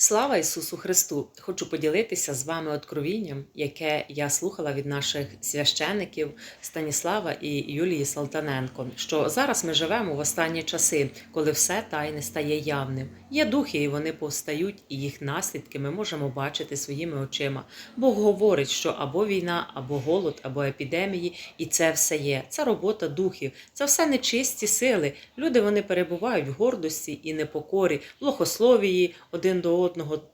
Слава Ісусу Христу! Хочу поділитися з вами откровінням, яке я слухала від наших священиків Станіслава і Юлії Салтаненко. Що зараз ми живемо в останні часи, коли все тайне стає явним. Є духи, і вони повстають, і їх наслідки ми можемо бачити своїми очима. Бог говорить, що або війна, або голод, або епідемії, і це все є. Це робота духів, це все нечисті сили. Люди вони перебувають в гордості і непокорі, лохословії один до одного,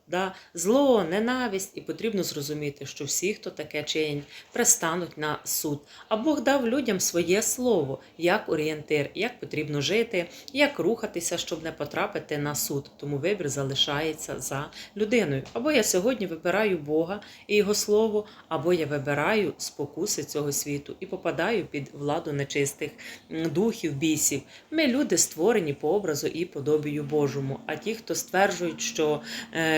да? зло, ненависть, і потрібно зрозуміти, що всі, хто таке чинять, пристануть на суд. А Бог дав людям своє слово, як орієнтир, як потрібно жити, як рухатися, щоб не потрапити на суд. Тому вибір залишається за людиною. Або я сьогодні вибираю Бога і Його слово, або я вибираю спокуси цього світу і попадаю під владу нечистих духів, бісів. Ми люди створені по образу і подобію Божому. А ті, хто стверджують, що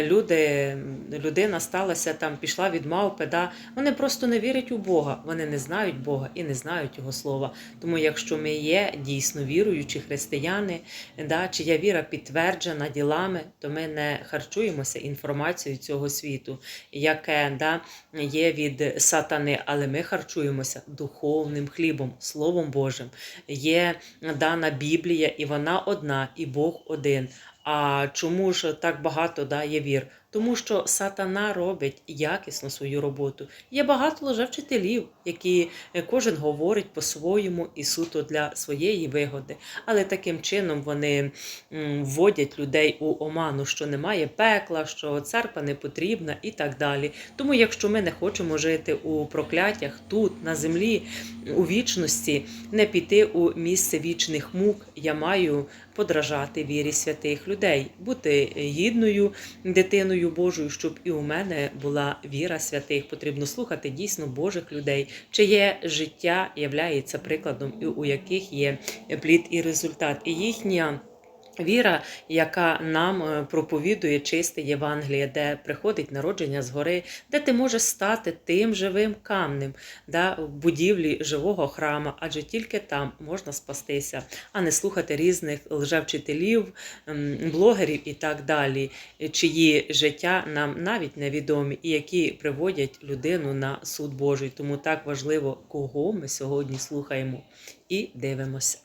люди, людина сталася там, пішла від мавпи, да, вони просто не вірять у Бога, вони не знають Бога і не знають Його слова. Тому, якщо ми є дійсно віруючі християни, да, чия віра підтверджена ділами, то ми не харчуємося інформацією цього світу, яке да, є від сатани, але ми харчуємося духовним хлібом, Словом Божим. Є дана Біблія, і вона одна, і Бог один. А чому ж так багато да, є вір? Тому що сатана робить якісно свою роботу. Є багато лжевчителів, які е, кожен говорить по-своєму і суто для своєї вигоди. Але таким чином вони вводять людей у оману, що немає пекла, що церква не потрібна і так далі. Тому, якщо ми не хочемо жити у прокляттях тут, на землі, у вічності, не піти у місце вічних мук, я маю подражати вірі святих людей, бути гідною дитиною Божою, щоб і у мене була віра святих. Потрібно слухати дійсно Божих людей, чиє життя являється прикладом, і у яких є плід і результат. І їхня. Віра, яка нам е, проповідує чисте Євангеліє, де приходить народження згори, де ти можеш стати тим живим камнем да, в будівлі живого храма, адже тільки там можна спастися, а не слухати різних лжевчителів, блогерів і так далі, чиї життя нам навіть невідомі, і які приводять людину на суд Божий. Тому так важливо, кого ми сьогодні слухаємо і дивимося.